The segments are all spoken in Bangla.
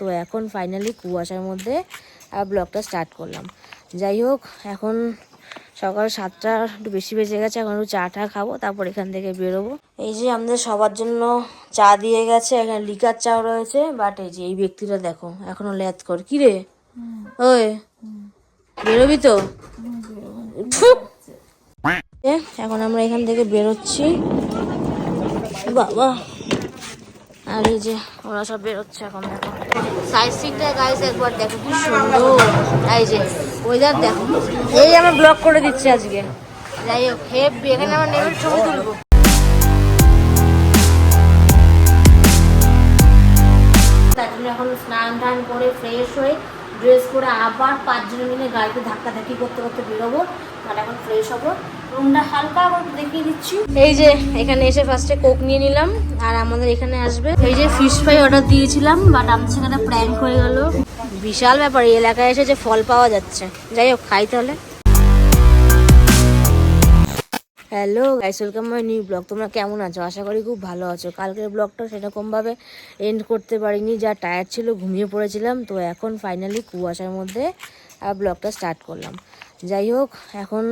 তো এখন ফাইনালি কুয়াশার মধ্যে ব্লগটা স্টার্ট করলাম। যাই হোক এখন সকাল সাতটা একটু বেশি বেজে গেছে এখন একটু চা টা খাব তারপর এখান থেকে বেরোবো। এই যে আমাদের সবার জন্য চা দিয়ে গেছে এখানে লিকার চাও রয়েছে বাট এই যে এই ব্যক্তিটা দেখো এখনও ল্যাদ কর কি রে? ওই। বেরোবি তো। এখন আমরা এখান থেকে বেরোচ্ছি। বাবা। আর এই যে ওরা সব বেরোচ্ছে এখন দেখো। সাইড সিনটা গাইস একবার দেখো কি সুন্দর। এই যে ওয়েদার দেখো। এই আমরা ব্লক করে দিচ্ছি আজকে। যাই হোক হেভি এখানে আমরা নেমে ছবি তুলবো। এখন স্নান টান করে ফ্রেশ হয়ে ড্রেস করে আবার পাঁচজনে মিলে গাড়িতে ধাক্কা ধাক্কি করতে করতে বেরোবো। আর এখন ফ্রেশ হব। রুমটা হালকা করে দেখিয়ে দিচ্ছি। এই যে, এখানে এসে ফার্স্টে কোক নিয়ে নিলাম, আর আমাদের এখানে আসবে। এই যে ফিশ ফ্রাই অর্ডার দিয়েছিলাম বাট আমাদের সেখানে প্র্যাঙ্ক হয়ে গেল। বিশাল ব্যাপার, এই এলাকায় এসে যে ফল পাওয়া যাচ্ছে। যাই হোক, খাই তাহলে। Hello guys welcome my new blog তোমরা কেমন আছো? আশা করি খুব ভালো আছো। কালকের ব্লগটা সেরকমভাবে এন্ড করতে পারিনি, যা টায়ার ছিল, ঘুমিয়ে পড়েছিলাম। তো এখন ফাইনালি কুয়াশার মধ্যে ব্লগটা স্টার্ট করলাম। যাই হোক, এখন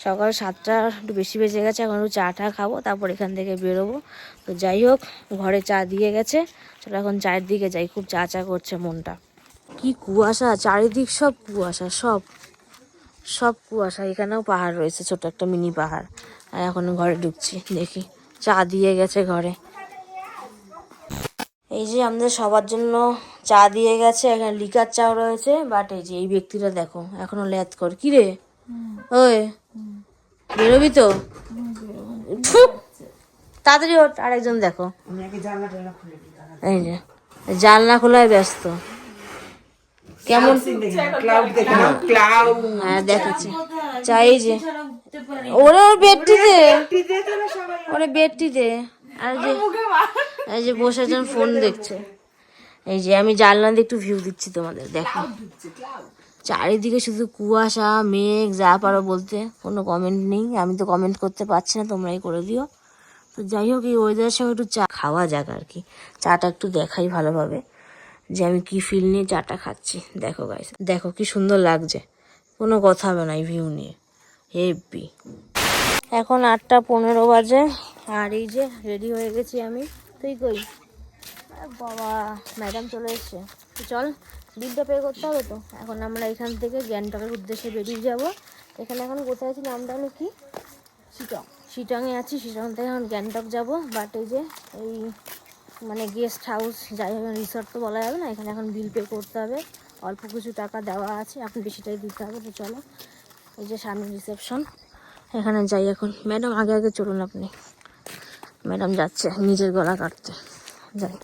সকাল সাতটা একটু বেশি বেজে গেছে এখন একটু চা টা খাব তারপর এখান থেকে বেরোবো। তো যাই হোক ঘরে চা দিয়ে গেছে। চলো এখন চায়ের দিকে যাই খুব চা চা করছে মনটা। কি কুয়াশা চারিদিক সব কুয়াশা সব। সব কুয়াশা এখানেও পাহাড় রয়েছে ছোট একটা মিনি পাহাড়। আর এখন ঘরে ঢুকছি দেখি। চা দিয়ে গেছে ঘরে। এই যে আমাদের সবার জন্য চা দিয়ে গেছে এখানে লিকার চাও রয়েছে বাট এই যে এই ব্যক্তিটা দেখো এখনও ল্যাদ কর। কি রে? ওই। বেরোবি তো। তাড়াতাড়ি ওঠ আরেকজন দেখো। এই যে জানলা খোলায় ব্যস্ত। কেমন? হ্যাঁ দেখাচ্ছি। চাই যে। ওরে ওর বেডটিতে ওরে বেডটিতে আর যে এই যে বসে ফোন দেখছে। এই যে আমি জানলা দিয়ে একটু ভিউ দিচ্ছি তোমাদের দেখো। চারিদিকে শুধু কুয়াশা, মেঘ, যা পারো বলতে। কোনো কমেন্ট নেই। আমি তো কমেন্ট করতে পারছি না, তোমরাই করে দিও। তো যাই হোক, এই ওয়েদারের সঙ্গে একটু চা খাওয়া যাক আর কি। চাটা একটু দেখাই ভালোভাবে। যে আমি কি ফিল নিয়ে চাটা খাচ্ছি। দেখো গাইস দেখো কি সুন্দর লাগছে। কোনো কথা হবে না এই ভিউ নিয়ে। হেভি এখন আটটা পনেরো বাজে। আর এই যে রেডি হয়ে গেছি আমি। তুই কই? বাবা ম্যাডাম চলে এসছে। চল বিলটা পে করতে হবে তো? এখন আমরা এখান থেকে গ্যাংটকের উদ্দেশ্যে বেরিয়ে যাব। এখানে এখন কোথায় আছি নামটা হলো কি? শিটং। শিটংয়ে আছি শিটং থেকে এখন গ্যাংটক যাব। বাট এই যে এই মানে গেস্ট হাউস যাই হোক রিসর্ট তো বলা যাবে না এখানে এখন বিল পে করতে হবে। অল্প কিছু টাকা দেওয়া আছে এখন বেশিটাই দিতে হবে তো চলো। এই যে সামনে রিসেপশন এখানে যাই এখন। ম্যাডাম আগে আগে চলুন আপনি। ম্যাডাম যাচ্ছে নিজের গলা কাটতে যাই।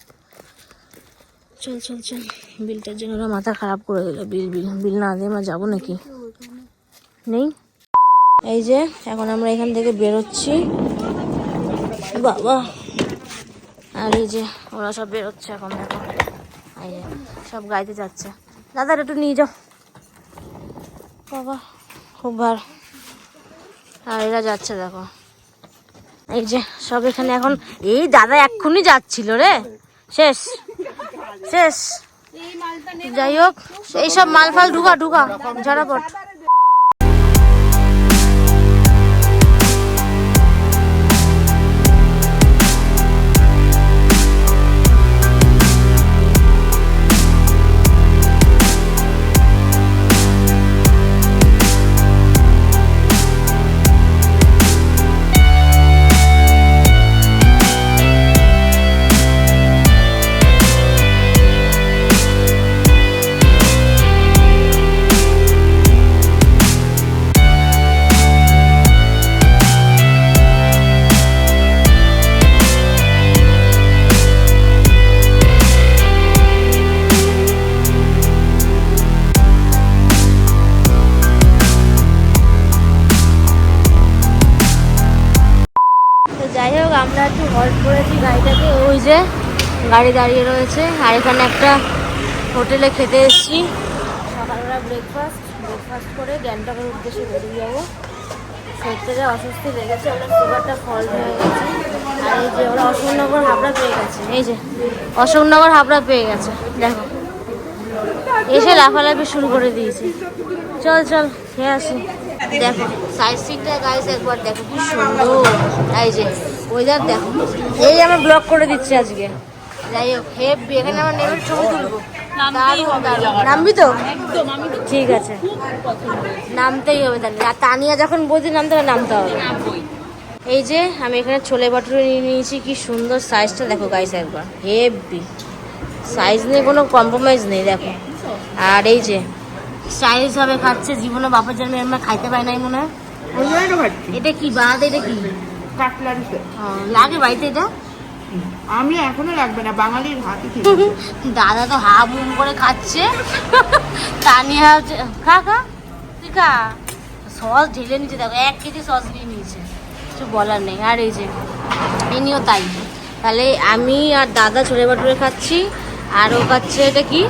চল চল চল। বিলটার জন্য ওরা মাথা খারাপ করে দিল। বিল বিল বিল না দিয়ে আমরা যাব নাকি? নেই? এই যে, এখন আমরা এখান থেকে বেরোচ্ছি। বাবা! আর এই যে, ওরা সব বেরোচ্ছে এখন, দেখো। এই যে, সব গাইতে যাচ্ছে। দাদা, একটু নিয়ে যাও। বাবা, খুব ভার। আর এরা যাচ্ছে, দেখো। এই যে, সব এখানে এখন এই দাদা এক্ষুনি যাচ্ছিল রে। শেষ। শেষ। যাই হোক এইসব মাল ফাল ঢুকা ঢুকা তো গাড়ি দাঁড়িয়ে রয়েছে আর এখানে একটা হোটেলে খেতে এসেছি। সকালবেলা ব্রেকফাস্ট ব্রেকফাস্ট করে গ্যাংটকের উদ্দেশ্যে বেরিয়ে যাব। শরীরটা অসুস্থ লেগেছে ওরা সুগারটা ফল হয়ে গেছে। আর এই যে ওরা অশোকনগর হাবড়া পেয়ে গেছে। এই যে, অশোকনগর হাবড়া পেয়ে গেছে। দেখো, এসে লাফালাফি শুরু করে দিয়েছে। চল চল, খেয়ে আসি। দেখো সাইড সিটটা গাইস একবার দেখো কি সুন্দর। এই যে ওয়েদার দেখো। এই আমরা ব্লক করে দিচ্ছি আজকে। যাই হোক হেভি এখানে আমরা ছবি তুলবো। নামবি তো? ঠিক আছে। নামতেই হবে তাহলে। আর তানিয়া যখন নামতে হবে নামতে হবে। এই যে আমি এখানে ছোলে বাটুরে নিয়ে নিয়েছি কি সুন্দর সাইজটা দেখো গাইস একবার। হেভি সাইজ নিয়ে কোনো কম্প্রোমাইজ নেই দেখো। আর এই যে স্টাইলিশ ভাবে খাচ্ছে জীবনে বাপের জন্ম আমরা খাইতে পাই নাই মনে হয়। এটা কি বাদ এটা কি? লাগে বাড়িতে এটা? আমি এখনও লাগবে না বাঙালির হাতে দাদা তো হা বুম করে খাচ্ছে। তানিয়া হচ্ছে খা খা তুই খা। সস ঢেলে নিচে দেখো এক কেজি সস নিয়ে নিয়েছে। কিছু বলার নেই আর এই যে ইনিও তাই। তাহলে আমি আর দাদা ছোলে বাটুরে খাচ্ছি আর ও খাচ্ছে এটা কি?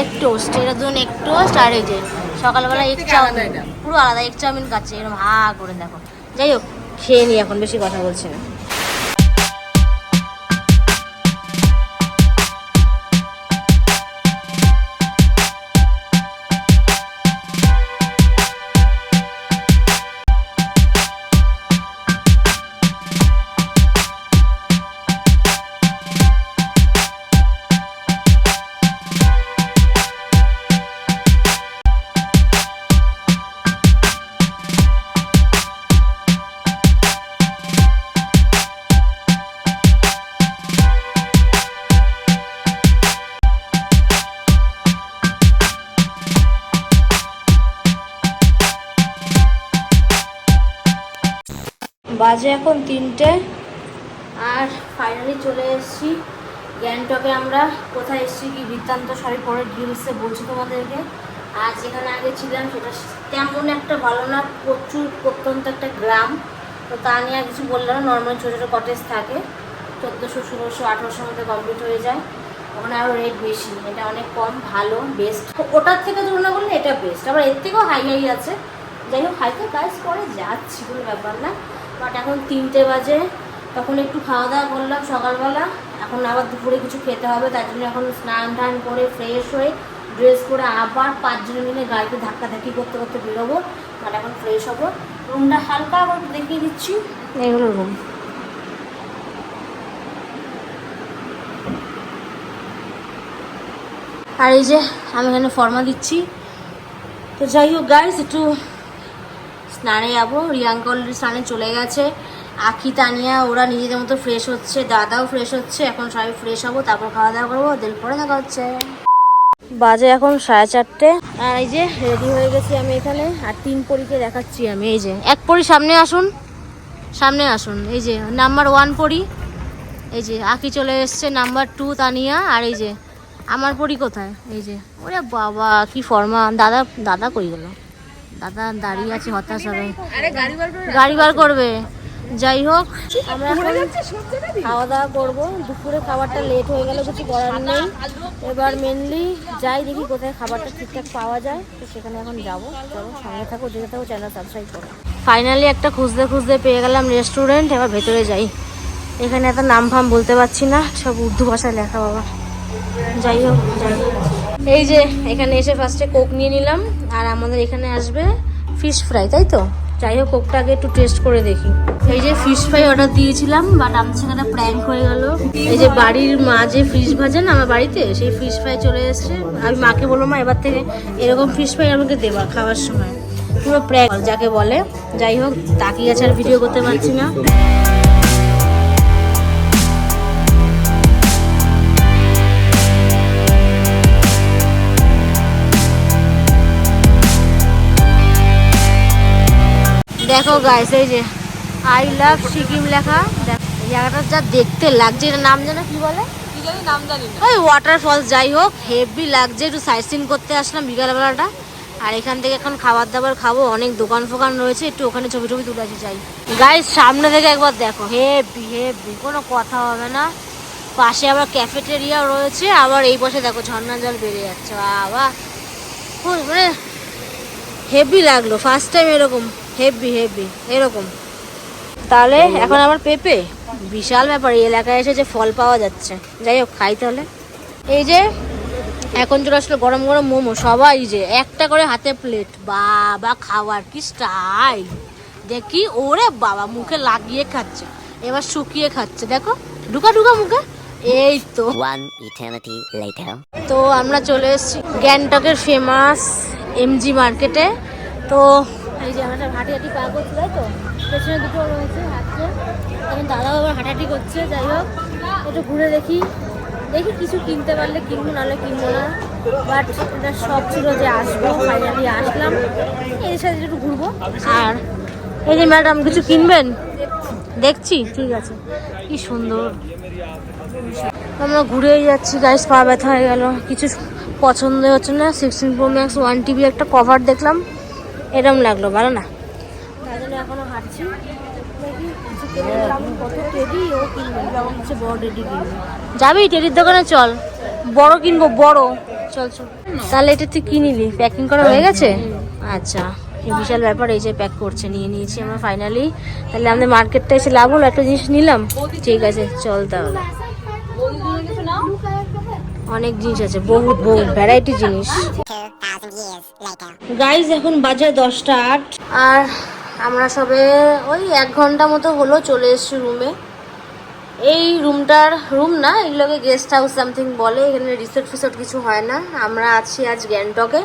এক টোস্ট এটা দুজন এক টোস্ট আর এই যে সকালবেলা এক চাউমিন। পুরো আলাদা এক চাউমিন খাচ্ছে এরকম হা করে দেখো। যাই হোক খেয়ে নি এখন বেশি কথা বলছি। না বাজে এখন তিনটে। আর ফাইনালি চলে এসেছি। গ্যাংটকে আমরা কোথায় এসেছি কি বৃত্তান্ত সবই পরে ডিটেলসে বলছি তোমাদেরকে। আর যেখানে আগে ছিলাম সেটা তেমন একটা ভালো না, প্রচুর প্রত্যন্ত একটা গ্রাম। তো তা নিয়ে কিছু বললাম নর্মাল ছোটো ছোটো কটেজ থাকে। চোদ্দোশো, ষোলোশো, আঠেরোশোর মধ্যে কমপ্লিট হয়ে যায়। ওখানে আরও রেট বেশি, এটা অনেক কম, ভালো বেস্ট ওটার থেকে তুলনা করলে এটা বেস্ট আবার এর থেকেও হাই হাই আছে। যাই হোক হাইতে কাজ করে যাচ্ছি, কোনো ব্যাপার না। বাট এখন তিনটে বাজে। তখন একটু খাওয়া দাওয়া করলাম সকালবেলা। এখন আবার দুপুরে কিছু খেতে হবে তার জন্য এখন স্নান টান করে ফ্রেশ হয়ে ড্রেস করে আবার পাঁচজনে মিলে গাড়িতে ধাক্কা ধাক্কি করতে করতে বেরোবো। বাট এখন ফ্রেশ হব। রুমটা হালকা করে দেখিয়ে দিচ্ছি। এগুলো রুম আর এই যে আমি এখানে ফর্মা দিচ্ছি। তো যাই হোক গাইস একটু স্নানে যাব। রিয়াঙ্কা অলরেডি স্নানে চলে গেছে। আখি, তানিয়া, ওরা নিজেদের মতো ফ্রেশ হচ্ছে। দাদাও ফ্রেশ হচ্ছে। এখন সবাই ফ্রেশ হব, তারপর খাওয়া দাওয়া করব। দিল পরে দেখা হচ্ছে। বাজে এখন সাড়ে চারটে। আর এই যে রেডি হয়ে গেছি আমি এখানে। আর তিন পরীকে দেখাচ্ছি আমি। এই যে, এক পরি সামনে আসুন। সামনে আসুন। এই যে নাম্বার ওয়ান পরি। এই যে, আখি চলে এসছে। Number two Tania. আর এই যে, আমার পরি কোথায়? এই যে, ওরে বাবা, কি ফর্মা দাদা দাদা কই গেল? দাদা দাঁড়িয়ে আছে হতাশ হবে। গাড়ি বার করবে। যাই হোক আমরা খাওয়া দাওয়া করব। দুপুরে খাবারটা লেট হয়ে গেল কিছু করার নেই। এবার মেনলি যাই দেখি কোথায় খাবারটা ঠিকঠাক পাওয়া যায়। তো সেখানে এখন যাব। চলো সঙ্গে থাকো দেখে থাকো চ্যানেল সাবস্ক্রাইব করো। ফাইনালি একটা খুঁজতে খুঁজতে পেয়ে গেলাম রেস্টুরেন্ট এবার ভেতরে যাই। এখানে এত নাম ফাম বলতে পারছি না সব উর্দু ভাষায় লেখা বাবা। যাই হোক যাই হোক। এই যে, এখানে এসে ফার্স্টে কোক নিয়ে নিলাম, আর আমাদের এখানে আসবে ফিশ ফ্রাই তাই তো? যাই হোক কোকটা আগে একটু টেস্ট করে দেখি। এই যে ফিশ ফ্রাই অর্ডার দিয়েছিলাম বাট আমাদের সেখানে প্র্যাঙ্ক হয়ে গেল। এই যে বাড়ির মা যে ফিশ ভাজে না আমার বাড়িতে, সেই ফিশ ফ্রাই চলে এসেছে। আমি মাকে বলব মা, এবার থেকে এরকম ফিশ ফ্রাই আমাকে দেবা খাওয়ার সময়। পুরো প্র্যাঙ্ক যাকে বলে। যাই হোক, তাকিয়ে আছে আর ভিডিও করতে পারছি না। দেখো গাইস এই যে আই লাভ সিকিম লেখা। জায়গাটা যা দেখতে লাগছে এটা নাম জানো কি বলে? ওই ওয়াটারফলস যাই হোক হেভি লাগছে একটু সাইট সিন করতে আসলাম বিকালবেলাটা। আর এখান থেকে এখন খাবার দাবার খাব অনেক দোকান ফোকান রয়েছে একটু ওখানে ছবি টবি তুলে আসি চাই গাইস সামনে থেকে একবার দেখো হেভি হেভি কোনো কথা হবে না। পাশে আবার ক্যাফেটেরিয়াও রয়েছে আবার এই পাশে দেখো ঝর্ণা জল বেরিয়ে যাচ্ছে বাবা। মানে হেভি লাগল ফার্স্ট টাইম এরকম। হেভি হেভি এরকম। তাহলে এখন আমার পেঁপে? বিশাল ব্যাপার এই এলাকায় এসে যে ফল পাওয়া যাচ্ছে। যাই হোক খাই তাহলে। এই যে এখন চলে আসলো গরম গরম মোমো। সবাই যে একটা করে হাতে প্লেট বাবা খাওয়ার কি স্টাইল দেখি ওরে বাবা মুখে লাগিয়ে খাচ্ছে। এবার শুকিয়ে খাচ্ছে। দেখো ঢুকা ঢুকা মুখে। এই তো. তো আমরা চলে এসেছি গ্যাংটকের ফেমাস এমজি মার্কেটে তো এই যে আমরা হাঁটি হাঁটি পা করছি তাই তো। পেছনে দুটো রয়েছে হাঁটছে। এখন দাদাও আবার হাঁটাহাঁটি করছে, যাই হোক। একটু ঘুরে দেখি। দেখি কিছু কিনতে পারলে কিনবো, নাহলে কিনবো না। বাট এটা শখ ছিল যে আসব ফাইনালি আসলাম। এর সাথে একটু ঘুরবো। আর এই যে ম্যাডাম, কিছু কিনবেন? দেখছি। ঠিক আছে। কি সুন্দর। আমরা ঘুরেই যাচ্ছি গাইস পা ব্যথা হয়ে গেল। কিছু পছন্দ হচ্ছে না। Sixteen pro max one TV একটা কভার দেখলাম। এরম লাগল ভালো না? জন্য হাঁটছি। যাবি? টেডির দোকানে চল। বড় কিনবো বড়। চল চল। তাহলে এটা তুই কিনিলি? প্যাকিং করা হয়ে গেছে? আচ্ছা এই বিশাল ব্যাপার এই যে প্যাক করছে নিয়ে নিয়েছি আমরা ফাইনালি তাহলে আমাদের মার্কেটটা এসে লাভ হলো একটা জিনিস নিলাম? ঠিক আছে চল তাহলে। অনেক জিনিস আছে বহুত বহুত ভ্যারাইটি জিনিস. গাইজ এখন বাজে দশটা আট। আর আমরা সবে ওই এক ঘণ্টা মতো হলো চলে এসেছি রুমে এই রুমটার রুম না এগুলোকে গেস্ট হাউস সামথিং বলে এখানে রিসোর্ট ফিসোর্ট কিছু হয় না। আমরা আছি আজ গ্যাংটকে।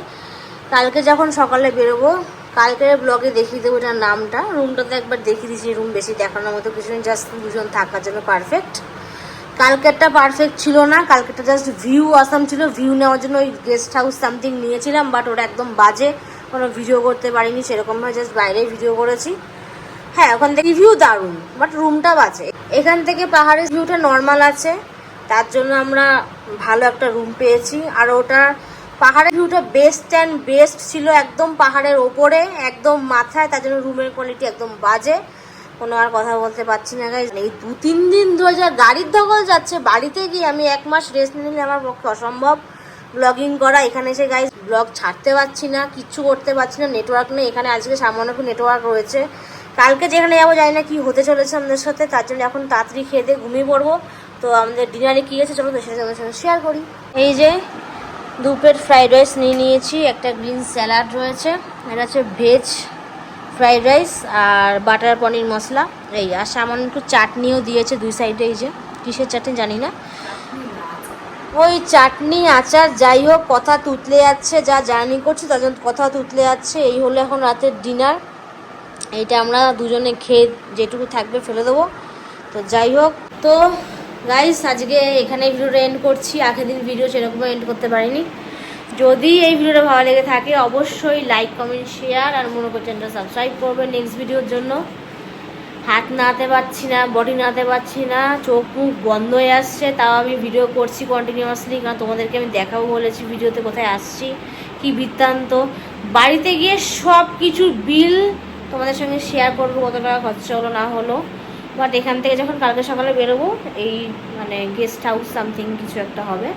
কালকে যখন সকালে বেরোবো কালকের ব্লগে দেখিয়ে দেবো এটার নামটা। রুমটাতে একবার দেখিয়ে দিয়েছি রুম বেশি দেখানোর মতো কিছু নেই জাস্ট দুজন থাকার জন্য পারফেক্ট কালকেরটা পারফেক্ট ছিল না, কালকেরটা জাস্ট ভিউ আসাম ছিল ভিউ নেওয়ার জন্য ওই গেস্ট হাউস সামথিং নিয়েছিলাম বাট ওটা একদম বাজে, কোনো ভিডিও করতে পারিনি সেরকমভাবে জাস্ট বাইরেই ভিডিও করেছি। হ্যাঁ ওখান থেকে ভিউ দারুণ বাট রুমটা বাজে। এখান থেকে পাহাড়ের ভিউটা নর্মাল আছে, তার জন্য আমরা ভালো একটা রুম পেয়েছি, আর ওটা পাহাড়ের ভিউটা বেস্ট অ্যান্ড বেস্ট ছিল একদম পাহাড়ের ওপরে, একদম মাথায়, তার জন্য রুমের কোয়ালিটি একদম বাজে। কোনো আর কথা বলতে পারছি না গাইজ এই দু, তিন দিন ধরে যা গাড়ির ধকল যাচ্ছে, বাড়িতে গিয়ে আমি এক মাস রেস্ট নিলে আমার পক্ষে অসম্ভব। ব্লগিং করা এখানে এসে গাইজ ব্লগ ছাড়তে পারছি না, কিচ্ছু করতে পারছি না নেটওয়ার্ক নেই। এখানে আজকে সামান্য নেটওয়ার্ক রয়েছে। কালকে যেখানে যাব, জানি না কি হতে চলেছে আমাদের সাথে, তার জন্য এখন তাড়াতাড়ি খেয়ে দিয়ে ঘুমিয়ে পড়ব। তো আমাদের ডিনারে কী আছে চলো তো সেটা আমাদের সঙ্গে শেয়ার করি। এই যে দু প্লেট ফ্রাইড রাইস নিয়ে নিয়েছি, একটা গ্রিন স্যালাড রয়েছে এটা হচ্ছে ভেজ ফ্রাইড রাইস আর বাটার পনির মশলা, এই, আর সামান্য একটু চাটনিও দিয়েছে দুই সাইডে, এই যে, কিসের চাটনি জানি না। ওই চাটনি, আচার, যাই হোক, কথা তুতলে যাচ্ছে, যা জার্নি করছি, তার জন্য কথা তুতলে যাচ্ছে, এই হলো এখন রাতের ডিনার। এইটা আমরা দুজনে খেয়ে যেটুকু থাকবে ফেলে দেবো। তো যাই হোক, তো গাইস আজকে এখানে ভিডিওটা এন্ড করছি। আগের দিন ভিডিও সেরকম এন্ড করতে পারিনি। যদি এই ভিডিওটা ভালো লেগে থাকে, অবশ্যই লাইক কমেন্ট শেয়ার আর মনে করছেন চ্যানেলটা সাবস্ক্রাইব করবেন নেক্সট ভিডিওর জন্য। হাত নাতে পারছি না বডি নাতে পারছি না, চোখ মুখ বন্ধ হয়ে আসছে, তাও আমি ভিডিও করছি কন্টিনিউয়াসলি কারণ তোমাদেরকে আমি দেখাবো বলেছি ভিডিওতে কোথায় আসছি, কি বৃত্তান্ত। বাড়িতে গিয়ে সব কিছু বিল তোমাদের সঙ্গে শেয়ার করব, কত টাকা খরচা হলো, না হলো। বাট এখান থেকে যখন কালকে সকালে বেরোবো, এই মানে গেস্ট হাউস সামথিং কিছু একটা হবে।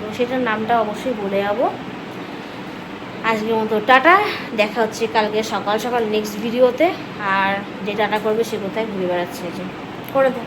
তো সেটার নামটা অবশ্যই বলে যাব। আজকের মতো টাটা, দেখা হচ্ছে কালকে সকাল সকাল নেক্সট ভিডিওতে আর যে টাটা করবে সে কোথায় ঘুরে বেড়াচ্ছে যে। করে দে